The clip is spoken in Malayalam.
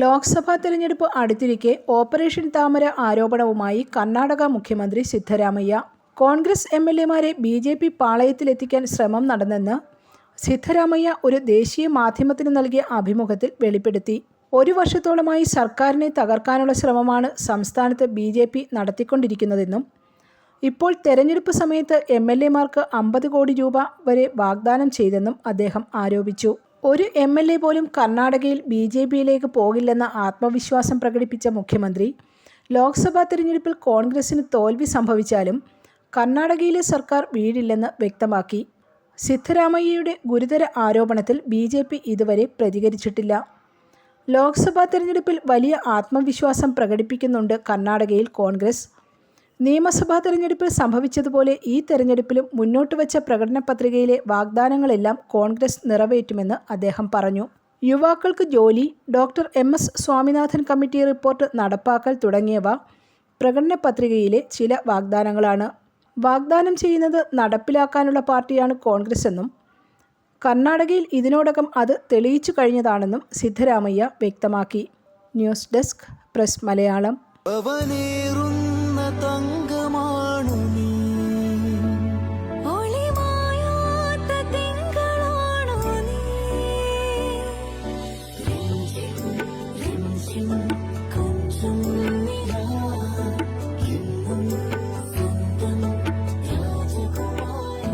ലോക്സഭാ തെരഞ്ഞെടുപ്പ് അടുത്തിരിക്കെ ഓപ്പറേഷൻ താമര ആരോപണവുമായി കർണാടക മുഖ്യമന്ത്രി സിദ്ധരാമയ്യ. കോൺഗ്രസ് എം എൽ എമാരെ ബി ജെ പി പാളയത്തിലെത്തിക്കാൻ ശ്രമം നടന്നെന്ന് സിദ്ധരാമയ്യ ഒരു ദേശീയ മാധ്യമത്തിന് നൽകിയ അഭിമുഖത്തിൽ വെളിപ്പെടുത്തി. ഒരു വർഷത്തോളമായി സർക്കാരിനെ തകർക്കാനുള്ള ശ്രമമാണ് സംസ്ഥാനത്ത് ബി ജെ പി നടത്തിക്കൊണ്ടിരിക്കുന്നതെന്നും ഇപ്പോൾ തെരഞ്ഞെടുപ്പ് സമയത്ത് എം എൽ എമാർക്ക് അമ്പത് കോടി രൂപ വരെ വാഗ്ദാനം ചെയ്തെന്നും അദ്ദേഹം ആരോപിച്ചു. ഒരു എം എൽ എ പോലും കർണാടകയിൽ ബി ജെ പിയിലേക്ക് പോകില്ലെന്ന ആത്മവിശ്വാസം പ്രകടിപ്പിച്ച മുഖ്യമന്ത്രി ലോക്സഭാ തിരഞ്ഞെടുപ്പിൽ കോൺഗ്രസിന് തോൽവി സംഭവിച്ചാലും കർണാടകയിലെ സർക്കാർ വീഴില്ലെന്ന് വ്യക്തമാക്കി. സിദ്ധരാമയ്യയുടെ ഗുരുതര ആരോപണത്തിൽ ബി ജെ പി ഇതുവരെ പ്രതികരിച്ചിട്ടില്ല. ലോക്സഭാ തിരഞ്ഞെടുപ്പിൽ വലിയ ആത്മവിശ്വാസം പ്രകടിപ്പിക്കുന്നുണ്ട് കർണാടകയിൽ കോൺഗ്രസ്. നിയമസഭാ തെരഞ്ഞെടുപ്പിൽ സംഭവിച്ചതുപോലെ ഈ തെരഞ്ഞെടുപ്പിലും മുന്നോട്ട് വച്ച പ്രകടന പത്രികയിലെ വാഗ്ദാനങ്ങളെല്ലാം കോൺഗ്രസ് നിറവേറ്റുമെന്ന് അദ്ദേഹം പറഞ്ഞു. യുവാക്കൾക്ക് ജോലി doctor M S Swaminathan committee report നടപ്പാക്കൽ തുടങ്ങിയവ പ്രകടന പത്രികയിലെ ചില വാഗ്ദാനങ്ങളാണ്. വാഗ്ദാനം ചെയ്യുന്നത് നടപ്പിലാക്കാനുള്ള പാർട്ടിയാണ് കോൺഗ്രസ് എന്നും കർണാടകയിൽ ഇതിനോടകം അത് തെളിയിച്ചു കഴിഞ്ഞതാണെന്നും സിദ്ധരാമയ്യ വ്യക്തമാക്കി. News desk press Malayalam.